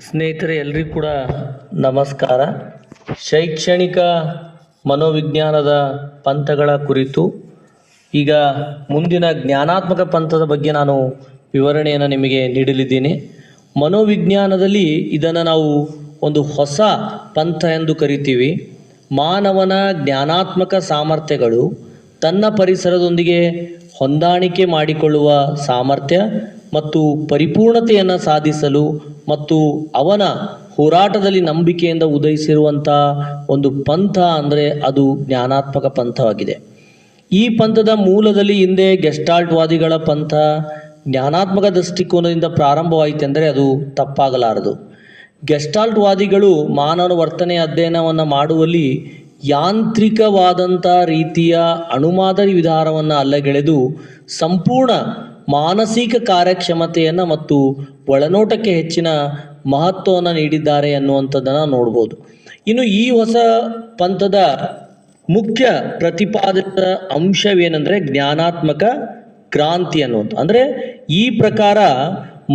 ಸ್ನೇಹಿತರೆ, ಎಲ್ರಿಗೂ ಕೂಡ ನಮಸ್ಕಾರ. ಶೈಕ್ಷಣಿಕ ಮನೋವಿಜ್ಞಾನದ ಪಂಥಗಳ ಕುರಿತು ಈಗ ಮುಂದಿನ ಜ್ಞಾನಾತ್ಮಕ ಪಂಥದ ಬಗ್ಗೆ ನಾನು ವಿವರಣೆಯನ್ನು ನಿಮಗೆ ನೀಡಲಿದ್ದೀನಿ. ಮನೋವಿಜ್ಞಾನದಲ್ಲಿ ಇದನ್ನು ನಾವು ಒಂದು ಹೊಸ ಪಂಥ ಎಂದು ಕರಿತೀವಿ. ಮಾನವನ ಜ್ಞಾನಾತ್ಮಕ ಸಾಮರ್ಥ್ಯಗಳು ತನ್ನ ಪರಿಸರದೊಂದಿಗೆ ಹೊಂದಾಣಿಕೆ ಮಾಡಿಕೊಳ್ಳುವ ಸಾಮರ್ಥ್ಯ ಮತ್ತು ಪರಿಪೂರ್ಣತೆಯನ್ನು ಸಾಧಿಸಲು ಮತ್ತು ಅವನ ಹೋರಾಟದಲ್ಲಿ ನಂಬಿಕೆಯಿಂದ ಉದಯಿಸಿರುವಂಥ ಒಂದು ಪಂಥ ಅಂದರೆ ಅದು ಜ್ಞಾನಾತ್ಮಕ ಪಂಥವಾಗಿದೆ. ಈ ಪಂಥದ ಮೂಲದಲ್ಲಿ ಹಿಂದೆ ಗೆಸ್ಟಾಲ್ಟ್ವಾದಿಗಳ ಪಂಥ ಜ್ಞಾನಾತ್ಮಕ ದೃಷ್ಟಿಕೋನದಿಂದ ಪ್ರಾರಂಭವಾಯಿತೆಂದರೆ ಅದು ತಪ್ಪಾಗಲಾರದು. ಗೆಸ್ಟಾಲ್ಟ್ವಾದಿಗಳು ಮಾನವ ವರ್ತನೆ ಅಧ್ಯಯನವನ್ನು ಮಾಡುವಲ್ಲಿ ಯಾಂತ್ರಿಕವಾದಂಥ ರೀತಿಯ ಅಣುಮಾದರಿ ವಿಧಾನವನ್ನು ಅಲ್ಲಗೆಳೆದು ಸಂಪೂರ್ಣ ಮಾನಸಿಕ ಕಾರ್ಯಕ್ಷಮತೆಯನ್ನು ಮತ್ತು ಒಳನೋಟಕ್ಕೆ ಹೆಚ್ಚಿನ ಮಹತ್ವವನ್ನು ನೀಡಿದ್ದಾರೆ ಅನ್ನುವಂಥದ್ದನ್ನು ನೋಡ್ಬೋದು. ಇನ್ನು ಈ ಹೊಸ ಪಂಥದ ಮುಖ್ಯ ಪ್ರತಿಪಾದಿತ ಅಂಶವೇನೆಂದರೆ ಜ್ಞಾನಾತ್ಮಕ ಕ್ರಾಂತಿ ಅನ್ನುವಂಥ ಅಂದರೆ ಈ ಪ್ರಕಾರ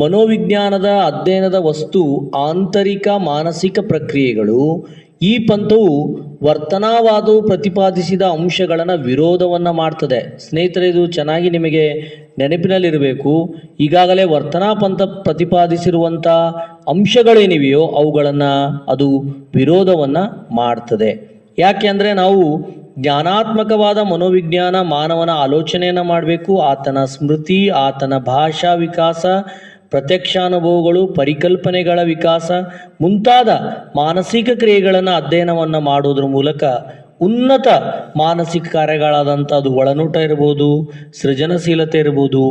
ಮನೋವಿಜ್ಞಾನದ ಅಧ್ಯಯನದ ವಸ್ತು ಆಂತರಿಕ ಮಾನಸಿಕ ಪ್ರಕ್ರಿಯೆಗಳು ಈ ಪಂಥವು ವರ್ತನಾವಾದವು ಪ್ರತಿಪಾದಿಸಿದ ಅಂಶಗಳನ್ನು ವಿರೋಧವನ್ನು ಮಾಡ್ತದೆ. ಸ್ನೇಹಿತರೆ, ಇದು ಚೆನ್ನಾಗಿ ನಿಮಗೆ ನೆನಪಿನಲ್ಲಿರಬೇಕು. ಈಗಾಗಲೇ ವರ್ತನಾ ಪಂಥ ಪ್ರತಿಪಾದಿಸಿರುವಂಥ ಅಂಶಗಳೇನಿವೆಯೋ ಅವುಗಳನ್ನು ಅದು ವಿರೋಧವನ್ನು ಮಾಡ್ತದೆ. ಯಾಕೆ ಅಂದರೆ ನಾವು ಜ್ಞಾನಾತ್ಮಕವಾದ ಮನೋವಿಜ್ಞಾನ ಮಾನವನ ಆಲೋಚನೆಯನ್ನು ಮಾಡಬೇಕು. ಆತನ ಸ್ಮೃತಿ, ಆತನ ಭಾಷಾ ವಿಕಾಸ ಪ್ರತ್ಯಕ್ಷಾನುಭವಗಳು, ಪರಿಕಲ್ಪನೆಗಳ ವಿಕಾಸ, ಮುಂತಾದ ಮಾನಸಿಕ ಕ್ರಿಯೆಗಳನ್ನು ಅಧ್ಯಯನವನ್ನು ಮಾಡೋದ್ರ ಮೂಲಕ ಉನ್ನತ ಮಾನಸಿಕ ಕಾರ್ಯಗಳಾದಂಥ ಅದು ಒಳನೋಟ ಇರ್ಬೋದು, ಸೃಜನಶೀಲತೆ ಇರ್ಬೋದು,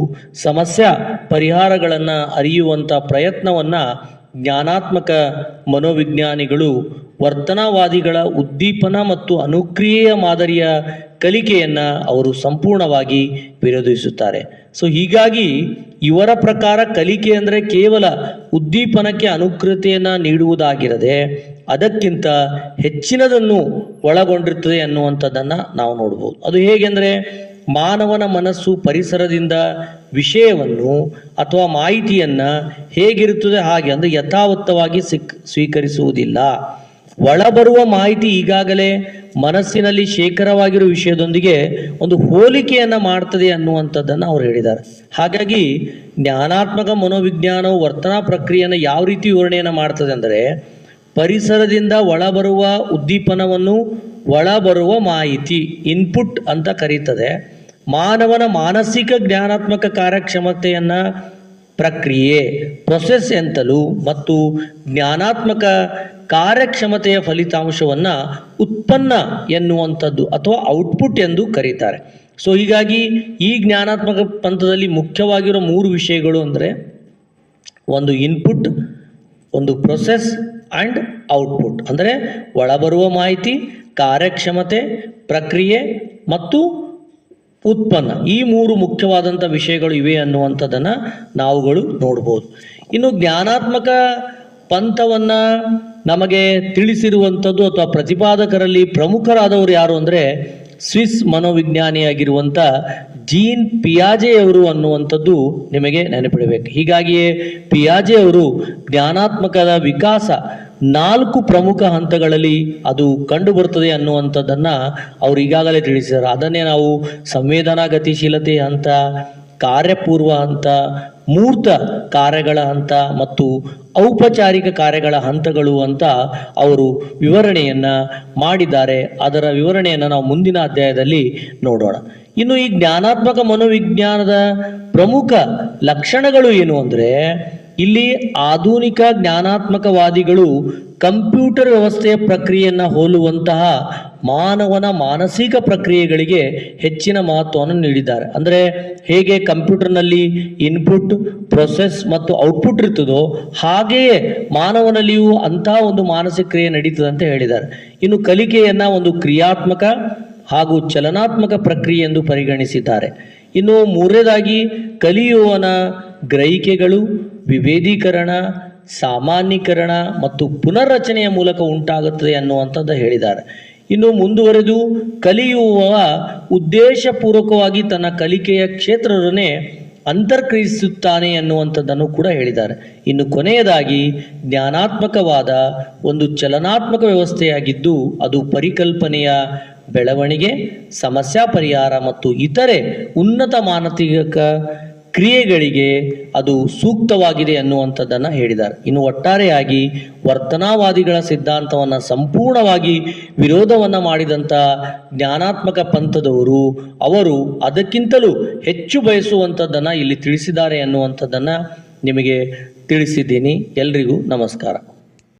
ಸಮಸ್ಯೆ ಪರಿಹಾರಗಳನ್ನು ಅರಿಯುವಂಥ ಪ್ರಯತ್ನವನ್ನು ಜ್ಞಾನಾತ್ಮಕ ಮನೋವಿಜ್ಞಾನಿಗಳು, ವರ್ತನಾವಾದಿಗಳ ಉದ್ದೀಪನ ಮತ್ತು ಅನುಕ್ರಿಯೆಯ ಮಾದರಿಯ ಕಲಿಕೆಯನ್ನು ಅವರು ಸಂಪೂರ್ಣವಾಗಿ ವಿರೋಧಿಸುತ್ತಾರೆ. ಸೊ ಹೀಗಾಗಿ ಇವರ ಪ್ರಕಾರ ಕಲಿಕೆ ಅಂದರೆ ಕೇವಲ ಉದ್ದೀಪನಕ್ಕೆ ಅನುಕೃತಿಯನ್ನು ನೀಡುವುದಾಗಿರದೆ ಅದಕ್ಕಿಂತ ಹೆಚ್ಚಿನದನ್ನು ಒಳಗೊಂಡಿರ್ತದೆ ಅನ್ನುವಂಥದ್ದನ್ನು ನಾವು ನೋಡ್ಬೋದು. ಅದು ಹೇಗೆಂದರೆ ಮಾನವನ ಮನಸ್ಸು ಪರಿಸರದಿಂದ ವಿಷಯವನ್ನು ಅಥವಾ ಮಾಹಿತಿಯನ್ನು ಹೇಗಿರುತ್ತದೆ ಹಾಗೆ ಅಂದರೆ ಯಥಾವತ್ತವಾಗಿ ಸಿಕ್, ಸ್ವೀಕರಿಸುವುದಿಲ್ಲ. ಒಳಬರುವ ಮಾಹಿತಿ ಈಗಾಗಲೇ ಮನಸ್ಸಿನಲ್ಲಿ ಶೇಖರವಾಗಿರುವ ವಿಷಯದೊಂದಿಗೆ ಒಂದು ಹೋಲಿಕೆಯನ್ನು ಮಾಡ್ತದೆ ಅನ್ನುವಂಥದ್ದನ್ನು ಅವರು ಹೇಳಿದ್ದಾರೆ. ಹಾಗಾಗಿ ಜ್ಞಾನಾತ್ಮಕ ಮನೋವಿಜ್ಞಾನವು ವರ್ತನಾ ಪ್ರಕ್ರಿಯೆಯನ್ನು ಯಾವ ರೀತಿ ವಿವರಣೆಯನ್ನು ಮಾಡ್ತದೆ ಅಂದರೆ ಪರಿಸರದಿಂದ ಒಳಬರುವ ಉದ್ದೀಪನವನ್ನು ಒಳಬರುವ ಮಾಹಿತಿ ಇನ್ಪುಟ್ ಅಂತ ಕರೀತದೆ. ಮಾನವನ ಮಾನಸಿಕ ಜ್ಞಾನಾತ್ಮಕ ಕಾರ್ಯಕ್ಷಮತೆಯನ್ನು ಪ್ರಕ್ರಿಯೆ ಪ್ರೊಸೆಸ್ ಎಂತಲೂ ಮತ್ತು ಜ್ಞಾನಾತ್ಮಕ ಕಾರ್ಯಕ್ಷಮತೆಯ ಫಲಿತಾಂಶವನ್ನು ಉತ್ಪನ್ನ ಎನ್ನುವಂಥದ್ದು ಅಥವಾ ಔಟ್ಪುಟ್ ಎಂದು ಕರೀತಾರೆ. ಸೊ ಹೀಗಾಗಿ ಈ ಜ್ಞಾನಾತ್ಮಕ ಪಂಥದಲ್ಲಿ ಮುಖ್ಯವಾಗಿರೋ ಮೂರು ವಿಷಯಗಳು ಅಂದರೆ ಒಂದು ಇನ್ಪುಟ್ ಒಂದು ಪ್ರೊಸೆಸ್ ಆ್ಯಂಡ್ ಔಟ್ಪುಟ್ ಅಂದರೆ ಒಳಬರುವ ಮಾಹಿತಿ, ಕಾರ್ಯಕ್ಷಮತೆ, ಪ್ರಕ್ರಿಯೆ ಮತ್ತು ಉತ್ಪನ್ನ. ಈ ಮೂರು ಮುಖ್ಯವಾದಂಥ ವಿಷಯಗಳು ಇವೆ ಅನ್ನುವಂಥದ್ದನ್ನು ನಾವುಗಳು ನೋಡ್ಬೋದು. ಇನ್ನು ಜ್ಞಾನಾತ್ಮಕ ಪಂಥವನ್ನು ನಮಗೆ ತಿಳಿಸಿರುವಂಥದ್ದು ಅಥವಾ ಪ್ರತಿಪಾದಕರಲ್ಲಿ ಪ್ರಮುಖರಾದವರು ಯಾರು ಅಂದರೆ ಸ್ವಿಸ್ ಮನೋವಿಜ್ಞಾನಿಯಾಗಿರುವಂಥ ಜೀನ್ ಪಿಯಾಜೆ ಅವರು ಅನ್ನುವಂಥದ್ದು ನಿಮಗೆ ನೆನಪಿಡಬೇಕು. ಹೀಗಾಗಿಯೇ ಪಿಯಾಜೆ ಅವರು ಜ್ಞಾನಾತ್ಮಕದ ವಿಕಾಸ ನಾಲ್ಕು ಪ್ರಮುಖ ಹಂತಗಳಲ್ಲಿ ಅದು ಕಂಡು ಬರ್ತದೆ ಅನ್ನುವಂಥದ್ದನ್ನು ಅವರು ಈಗಾಗಲೇ ತಿಳಿಸಿದ್ದಾರೆ. ಅದನ್ನೇ ನಾವು ಸಂವೇದನಾ ಗತಿಶೀಲತೆ ಹಂತ ಕಾರ್ಯಪೂರ್ವ ಹಂತ ಮೂರ್ತ ಕಾರ್ಯಗಳ ಹಂತ ಮತ್ತು ಔಪಚಾರಿಕ ಕಾರ್ಯಗಳ ಹಂತಗಳು ಅಂತ ಅವರು ವಿವರಣೆಯನ್ನು ಮಾಡಿದ್ದಾರೆ. ಅದರ ವಿವರಣೆಯನ್ನು ನಾವು ಮುಂದಿನ ಅಧ್ಯಾಯದಲ್ಲಿ ನೋಡೋಣ. ಇನ್ನು ಈ ಜ್ಞಾನಾತ್ಮಕ ಮನೋವಿಜ್ಞಾನದ ಪ್ರಮುಖ ಲಕ್ಷಣಗಳು ಏನು ಅಂದರೆ ಇಲ್ಲಿ ಆಧುನಿಕ ಜ್ಞಾನಾತ್ಮಕವಾದಿಗಳು ಕಂಪ್ಯೂಟರ್ ವ್ಯವಸ್ಥೆಯ ಪ್ರಕ್ರಿಯೆಯನ್ನು ಹೋಲುವಂತಹ ಮಾನವನ ಮಾನಸಿಕ ಪ್ರಕ್ರಿಯೆಗಳಿಗೆ ಹೆಚ್ಚಿನ ಮಹತ್ವವನ್ನು ನೀಡಿದ್ದಾರೆ. ಅಂದರೆ ಹೇಗೆ ಕಂಪ್ಯೂಟರ್ನಲ್ಲಿ ಇನ್ಪುಟ್ ಪ್ರೊಸೆಸ್ ಮತ್ತು ಔಟ್ಪುಟ್ ಇರ್ತದೋ ಹಾಗೆಯೇ ಮಾನವನಲ್ಲಿಯೂ ಅಂತಹ ಒಂದು ಮಾನಸಿಕ ಕ್ರಿಯೆ ನಡೀತದೆ ಅಂತ ಹೇಳಿದ್ದಾರೆ. ಇನ್ನು ಕಲಿಕೆಯನ್ನು ಒಂದು ಕ್ರಿಯಾತ್ಮಕ ಹಾಗೂ ಚಲನಾತ್ಮಕ ಪ್ರಕ್ರಿಯೆ ಎಂದು ಪರಿಗಣಿಸಿದ್ದಾರೆ. ಇನ್ನು ಮೂರನೇದಾಗಿ ಕಲಿಯುವನ ಗ್ರಹಿಕೆಗಳು ವಿಭೇದೀಕರಣ ಸಾಮಾನ್ಯೀಕರಣ ಮತ್ತು ಪುನರ್ರಚನೆಯ ಮೂಲಕ ಉಂಟಾಗುತ್ತದೆ ಅನ್ನುವಂಥದ್ದು ಹೇಳಿದ್ದಾರೆ. ಇನ್ನು ಮುಂದುವರೆದು, ಕಲಿಯುವ ಉದ್ದೇಶಪೂರ್ವಕವಾಗಿ ತನ್ನ ಕಲಿಕೆಯ ಕ್ಷೇತ್ರರನ್ನೇ ಅಂತರ್ಕ್ರಿಯಿಸುತ್ತಾನೆ ಅನ್ನುವಂಥದ್ದನ್ನು ಕೂಡ ಹೇಳಿದ್ದಾರೆ. ಇನ್ನು ಕೊನೆಯದಾಗಿ, ಜ್ಞಾನಾತ್ಮಕವಾದ ಒಂದು ಚಲನಾತ್ಮಕ ವ್ಯವಸ್ಥೆಯಾಗಿದ್ದು, ಅದು ಪರಿಕಲ್ಪನೆಯ ಬೆಳವಣಿಗೆ, ಸಮಸ್ಯಾ ಪರಿಹಾರ ಮತ್ತು ಇತರೆ ಉನ್ನತ ಮಾನಸಿಕ ಕ್ರಿಯೆಗಳಿಗೆ ಅದು ಸೂಕ್ತವಾಗಿದೆ ಅನ್ನುವಂಥದ್ದನ್ನು ಹೇಳಿದ್ದಾರೆ. ಇನ್ನು ಒಟ್ಟಾರೆಯಾಗಿ ವರ್ತನಾವಾದಿಗಳ ಸಿದ್ಧಾಂತವನ್ನು ಸಂಪೂರ್ಣವಾಗಿ ವಿರೋಧವನ್ನು ಮಾಡಿದಂಥ ಜ್ಞಾನಾತ್ಮಕ ಪಂಥದವರು, ಅವರು ಅದಕ್ಕಿಂತಲೂ ಹೆಚ್ಚು ಬಯಸುವಂಥದ್ದನ್ನು ಇಲ್ಲಿ ತಿಳಿಸಿದ್ದಾರೆ ಅನ್ನುವಂಥದ್ದನ್ನು ನಿಮಗೆ ತಿಳಿಸಿದ್ದೀನಿ. ಎಲ್ರಿಗೂ ನಮಸ್ಕಾರ.